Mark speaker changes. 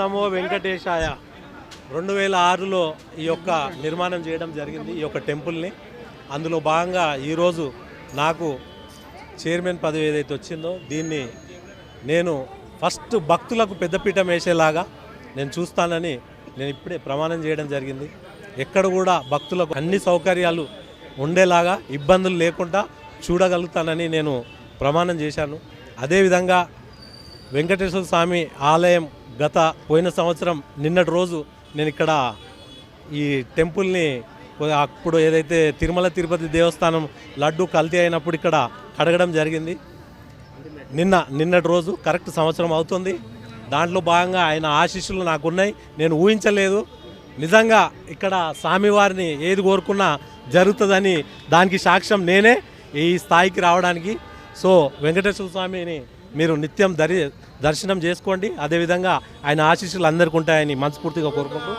Speaker 1: నమో వెంకటేశాయ. రెండు వేల ఆరులో ఈ యొక్క నిర్మాణం చేయడం జరిగింది ఈ యొక్క టెంపుల్ని. అందులో భాగంగా ఈరోజు నాకు చైర్మన్ పదవి ఏదైతే వచ్చిందో దీన్ని నేను ఫస్ట్ భక్తులకు పెద్దపీఠం వేసేలాగా నేను చూస్తానని నేను ఇప్పుడే ప్రమాణం చేయడం జరిగింది. ఎక్కడ కూడా భక్తులకు అన్ని సౌకర్యాలు ఉండేలాగా ఇబ్బందులు లేకుండా చూడగలుగుతానని నేను ప్రమాణం చేశాను. అదేవిధంగా వెంకటేశ్వర స్వామి ఆలయం గత పోయిన సంవత్సరం నిన్నటి రోజు నేను ఇక్కడ ఈ టెంపుల్ని అప్పుడు ఏదైతే తిరుమల తిరుపతి దేవస్థానం లడ్డు కల్తీ అయినప్పుడు ఇక్కడ కడగడం జరిగింది. నిన్న నిన్నటి రోజు కరెక్ట్ సంవత్సరం అవుతుంది. దాంట్లో భాగంగా ఆయన ఆశీస్సులు నాకున్నాయి. నేను ఊహించలేదు. నిజంగా ఇక్కడ స్వామివారిని ఏది కోరుకున్నా జరుగుతుందని దానికి సాక్ష్యం నేనే ఈ స్థాయికి రావడానికి. సో వెంకటేశ్వర స్వామిని మీరు నిత్యం దరి దర్శనం చేసుకోండి. అదేవిధంగా ఆయన ఆశీస్సులు అందరికీ ఉంటాయని మనస్ఫూర్తిగా కోరుకుంటూ